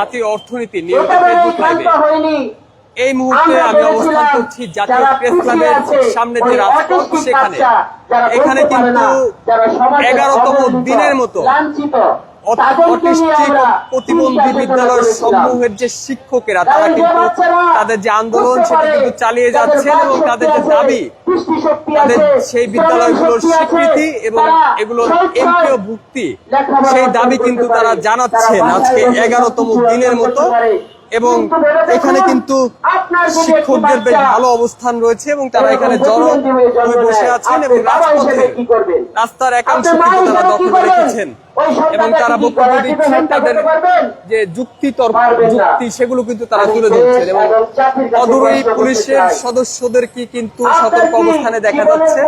জাতীয় অর্থনীতি নিয়মিত ফেসবুক লাইভে এই মুহূর্তে আমি অবস্থান করছি জাতীয় প্রেস ক্লাবের সামনে যে রাজপথ সেখানে। এখানে কিন্তু এগারোতম দিনের মতো প্রতিবন্ধী করেছিলাম। সমূহের যে শিক্ষকেরা তারা কিন্তু তাদের যে আন্দোলন সেটা কিন্তু চালিয়ে যাচ্ছে যাচ্ছেন এবং তাদের যে দাবি তাদের সেই বিদ্যালয়গুলোর স্বীকৃতি এবং এগুলোর এমপিও ভুক্তি সেই দাবি কিন্তু তারা জানাচ্ছেন আজকে এগারোতম দিনের মতো। এবং এখানে কিন্তু শিক্ষকদের বেশ ভালো অবস্থান রয়েছে এবং তারা এখানে জড়ো হয়ে বসে আছেন এবং রাজপথে রাস্তার একাংশ কিন্তু তারা দখলে রেখেছেন। এবং তারা বক্তব্য দিচ্ছেন তাদের যে যুক্তি তর্ক যুক্তি সেগুলো কিন্তু তারা তুলে ধরছেন এবং অদূরই পুলিশের। সদস্যদেরকে কিন্তু সতর্ক অবস্থানে দেখা যাচ্ছে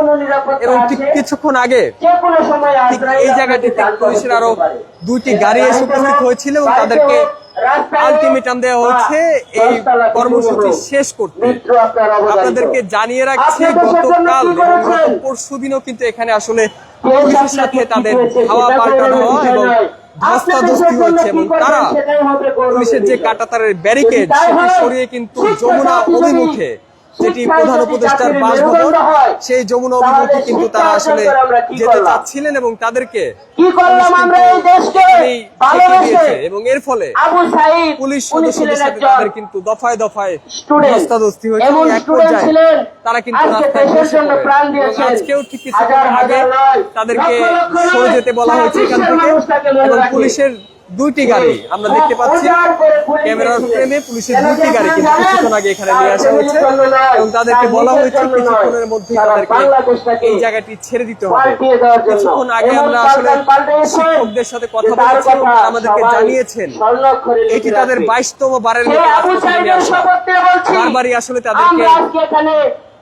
এবং ঠিক কিছুক্ষণ আগে ঠিক এই জায়গাটিতে পুলিশের আরও দুইটি গাড়ি এসে উপস্থিত হয়েছিল এবং তাদেরকে আলটিমেটাম দেওয়া হচ্ছে এই কর্মসূচি শেষ করতে। আপনাদেরকে জানিয়ে রাখছি গতকাল পরশু দিনও কিন্তু এখানে আসলে পুলিশের সাথে তাদের হাওয়া পাল্টানো এবং ধস্তাধস্তি এবং তারা পুলিশের যে। কাটাতারের ব্যারিকেড সেটি সরিয়ে কিন্তু যমুনা অভিমুখে যেটি প্রধান উপদেষ্টার বাসভবন সেই যমুনা অভিমুখে কিন্তু তারা আসলে যেতে? চাচ্ছিলেন এবং তাদেরকে এবং এর ফলে পুলিশ সদস্যদের সাথে তাদের কিন্তু দফায় দফায় ধস্তাধস্তি হয়েছে। এক পর্যায়ে তারা কিন্তু রাস্তায় বসে পড়ে। আজকেও ঠিক কিছুক্ষণ হাজার আগে তাদেরকে সরে যেতে বলা হয়েছে এখান থেকে। এবং পুলিশের দুইটি গাড়ি আমরা দেখতে পাচ্ছি। ক্যামেরার ফ্রেমে পুলিশের দুইটি গাড়ি কিন্তু কিছুক্ষণ আগে এখানে নিয়ে আসা হয়েছে। এবং তাদেরকে বলা হয়েছে কিছুক্ষণের মধ্যেই সারা তাদেরকে এই জায়গাটি ছেড়ে দিতে হবে। কিছুক্ষণ আগে আমরা আসলে শিক্ষকদের সাথে কথা বলেছি এবং আমাদেরকে জানিয়েছেন। এটি তাদের বাইশতম বারের মতো বারবারই আসলে তাদেরকে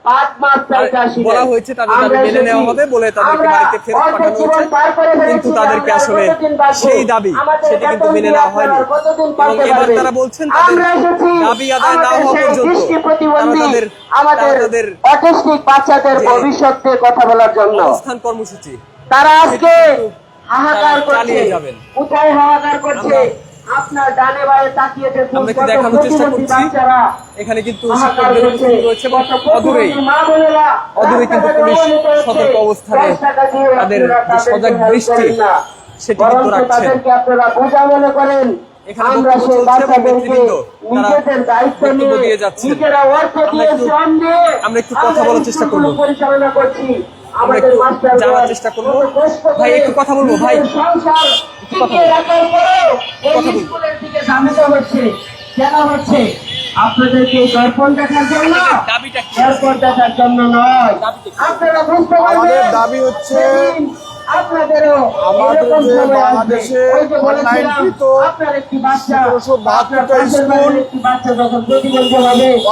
আমরা আজকে এখানে পাঁচ মাস চাইতে আসিনি। বলা হয়েছে তাদের দাবি মেনে নেওয়া হবে বলে তাদেরকে বাড়িতে ফেরত পাঠানো হয়েছে পার করে ফেলেছি, কিন্তু তাদেরকে আসলে সেই দাবি আমাদের কিন্তু মেনে নেওয়া হয়নি। এবং এবার তারা বলছেন তাদের দাবি আদায় না হওয়া পর্যন্ত দৃষ্টি তারা প্রতিবন্ধী, তাদের আমাদের অটিস্টিক বাচ্চাদের যে ভবিষ্যৎ নিয়ে কথা বলার জন্য। অবস্থান কর্মসূচি। তারা আজকে হাহাকার করছে যাবেন। কোথায় হাহাকার করছে? দেখানোর চেষ্টা করছি। এখানে কিন্তু শিক্ষকদের করছে। রয়েছে এবং অদূরেই প্রতিবন্ধী মা বোনেরা অদূরে কিন্তু পুলিশ সতর্ক অবস্থানে দশ টাকা দিয়ে তাদের যে সজাগ দৃষ্টি সেটি কিন্তু বরঞ্চ আপনারা বোঝা মনে করেন আমরা সেই বাচ্চাদেরকে নিজেদের দায়িত্ব নিয়ে দিয়ে নিজেরা অর্থ আমরা দিয়ে একটু- শ্রম দিয়ে আমরা একটু কথা বলার চেষ্টা করব। পরিচালনা করছি আমরা একটু জানার চেষ্টা করব। ভাই, একটু কথা বলব, ভাই। সংসার টিকিয়ে রাখার পরেও এই স্কুলের দিকে ধাবিত হচ্ছে কেন হচ্ছে? আপনাদেরকে দর্পণ দেখার জন্য আপনাদের দাবিটা কি? দর্পণ দেখার জন্য নয়। আপনারা বুঝতে পারবেন দাবি হচ্ছে আপনাদেরও আমাদের যে বাংলাদেশে অনলাইনকৃত বাহাত্তরটা স্কুল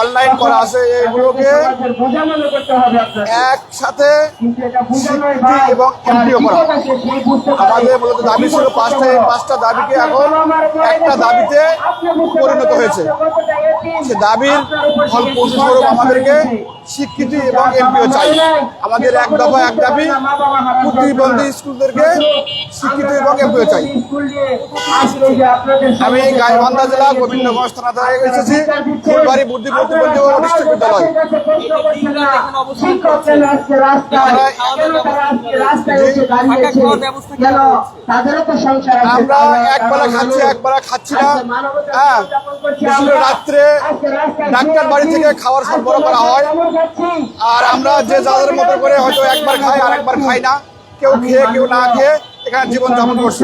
অনলাইন করা আছে, এগুলোকে। একসাথে এবং এমপিও করা। আমাদের মূলত দাবি ছিল পাঁচটা এই পাঁচটা দাবিকে এখন একটা দাবিতে পরিণত হয়েছে। সে দাবির ফল সেই প্রসেস বিপদ স্বরূপ চাপিয়ে আমাদেরকে। স্বীকৃতি এবং এমপিও চাই। আমাদের এক দফা এক দাবি প্রতিবন্ধী স্কুলদেরকে স্বীকৃতি এবং এমপিও চাই। আমি গাইবান্ধা জেলা গোবিন্দগঞ্জ থানা থেকে এসেছি। ফুলবাড়ি বুদ্ধি প্রতিবন্ধী বিদ্যালয়। আমরা একবেলা খাচ্ছি একবেলা খাচ্ছি না। হ্যাঁ রাত্রে ডাক্তার বাড়ি থেকে খাবার সরবরাহ করা হয়। আর আমরা যে যাদের মতো করে হয়তো একবার খাই আর একবার খাই না। কেউ খেয়ে কেউ না খেয়ে এখানে জীবন যাপন করছে।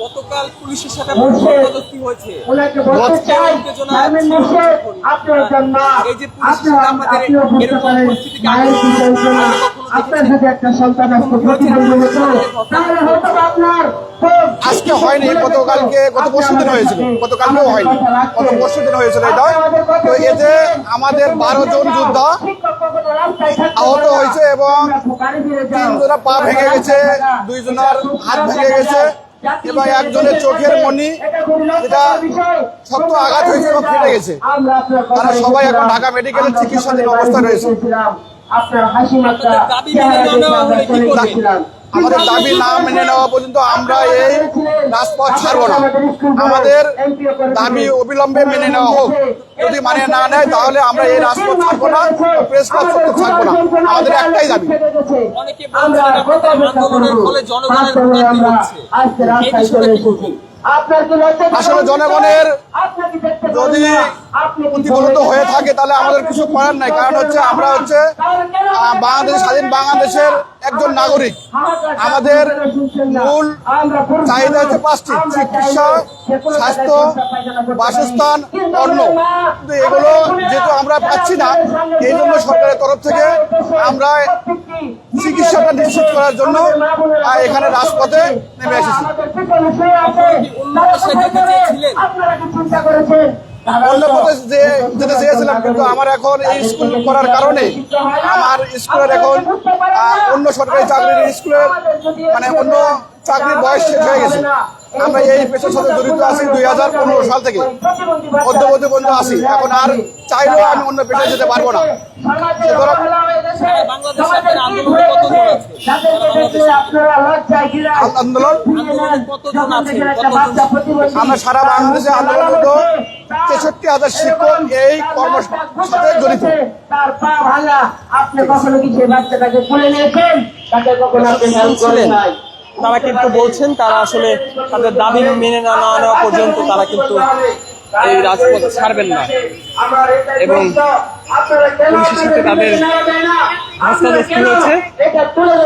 গতকাল পুলিশের সাথে বলছে- পদক্ষেপ হয়েছে। আপনি এই যে পুলিশের আমাদের এরকম পরিস্থিতিকে আপনার সাথে একটা সন্তান আসতে আপনার আজকে হয়নি গতকালকে গত পরশু দিন হয়েছিল গতকালকেও হয়নি গত পরশু দিন হয়েছিল এটা। তো এতে আমাদের বারো জন যোদ্ধা আহত হয়েছে এবং তিনজনের পা ভেঙে গেছে দুইজনের হাত ভেঙে গেছে এবং একজনের চোখের মণি এটা শক্ত আঘাত হয়েছে এবং ফেটে গেছে। তারা সবাই এখন ঢাকা মেডিকেলের চিকিৎসাধীন অবস্থায় রয়েছে। আপনার হাসি মাত্রা আমাদের দাবি না মেনে নেওয়া পর্যন্ত আমরা এই রাজপথ ছাড়বো না। আমাদের দাবি অবিলম্বে মেনে নেওয়া হোক। যদি মানে না নেয় তাহলে আমরা এই রাজপথ ছাড়বো না প্রেস ক্লাব সত্য ছাড়বো না। আমাদের একটাই দাবি। আসলে জনগণের যদি? প্রতিফলিত হয়ে থাকে তাহলে আমাদের কিছু করার নাই। কারণ হচ্ছে আমরা হচ্ছে বাংলাদেশ স্বাধীন বাংলাদেশের একজন নাগরিক। আমাদের মূল চাহিদা হচ্ছে পাঁচটি চিকিৎসা স্বাস্থ্য বাসস্থান অন্ন। কিন্তু এগুলো যেহেতু আমরা পাচ্ছি না এই জন্য সরকারের তরফ থেকে আমরা চিকিৎসাটা নিশ্চিত করার জন্য এখানে রাজপথে নেমে এসেছি। 干杯 অন্য পথে যে যেতে চেয়েছিলাম কিন্তু আমার এখন এই স্কুল করার কারণে আমার স্কুলের এখন অন্য সরকারি চাকরির স্কুলের মানে অন্য চাকরির বয়স শেষ হয়ে গেছে। আমরা এই পেশার সাথে জড়িত আছি দুই হাজার পনেরো সাল থেকে। মধ্যবর্তী পর্যন্ত আছি। এখন আর চাইলেও আমি অন্য পেশায় যেতে পারব না। সরকারের আন্দোলনে কতজন আছে? সারা বাংলাদেশে আন্দোলন তেষট্টি হাজার শিক্ষক এই কর্মসূচির সাথে জড়িত। তার পা ভাঙা আপনি কখনো কি সেই বাচ্চাটাকে খুলে নিয়েছেন? তাকে কখনো আপনি help করেন নাই? তারা কিন্তু বলছেন তারা আসলে তাদের দাবি মেনে না না নেওয়া পর্যন্ত তারা কিন্তু এই রাজপথ ছাড়বেন না। এবং পুলিশের সাথে তাদের ধস্তাধস্তি হয়েছে।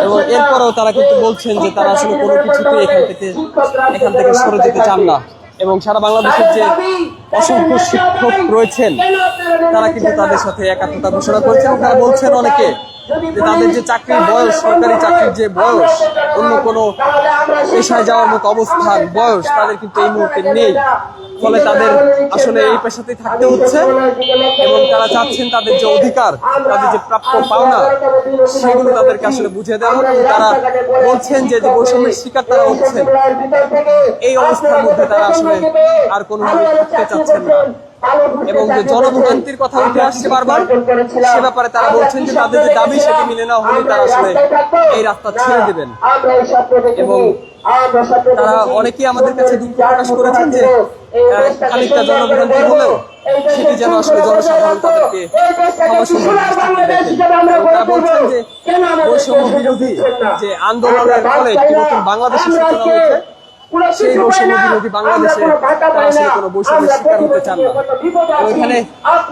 এবং এরপরেও তারা কিন্তু বলছেন যে তারা আসলে কোনো কিছুতে এখান থেকে এখান থেকে সরে যেতে চান না। এবং সারা বাংলাদেশের যে অসংখ্য শিক্ষক রয়েছেন। তারা কিন্তু তাদের সাথে একাত্মতা ঘোষণা করেছেন। তারা বলছেন অনেকে যে তাদের যে চাকরির বয়স, সরকারি চাকরির যে বয়স, অন্য কোনো পেশায় যাওয়ার মতো অবস্থান বয়স, তাদের কিন্তু এই মুহূর্তে নেই। ফলে তাদের আসলে এই পেশাতেই থাকতে হচ্ছে এবং তারা চাচ্ছেন তাদের যে অধিকার, তাদের যে প্রাপ্য পাওনা, সেগুলো তাদেরকে আসলে বুঝিয়ে দেওয়া হোক। তারা বলছেন যে বৈষম্যের শিকার তারা হচ্ছেন। এই অবস্থার মধ্যে তারা আসলে আর কোনোভাবে থাকতে না। এবং যে জনভোগান্তির কথা উঠে আসছে বারবার সে ব্যাপারে তারা বলছেন যে তাদের যে দাবি সেটি মেনে নেওয়া হলে তারা আসলে এই রাস্তা ছেড়ে দেবেন। এবং তারা অনেকেই আমাদের কাছে দুঃখ প্রকাশ করেছেন যে খানিকটা জনভোগান্তি হলেও সেটি যেন আসলে জনসাধারণ তাদেরকে বলছেন যে বৈষম্য বিরোধী যে আন্দোলনের ফলে একটি নতুন বাংলাদেশের সূচনা হয়েছে। সেই বৈষম্য বিরোধী বাংলাদেশে তারা আসলে কোনো বৈষম্যের শিকার হতে চান না। এবং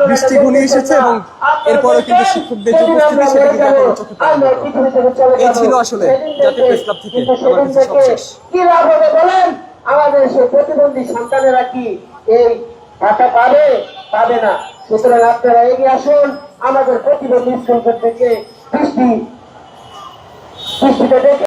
বৃষ্টি ঘনিয়ে এসেছে এবং এরপরে কিন্তু শিক্ষকদের যে উপস্থিতি সেটা কিন্তু এখনও চোখে পড়ার মতো। এই ছিল আসলে জাতীয় প্রেস ক্লাব থেকে আমার কিছু সবশেষ কি লাভ হবে বলেন? আমাদের প্রতিবন্ধী সন্তানেরা কি এই ভাষা পাবে? পাবে না। সুতরাং আপনারা এগিয়ে আসুন। আমাদের প্রতিবন্ধী স্কুল থেকে বৃষ্টি বৃষ্টিতে দেখে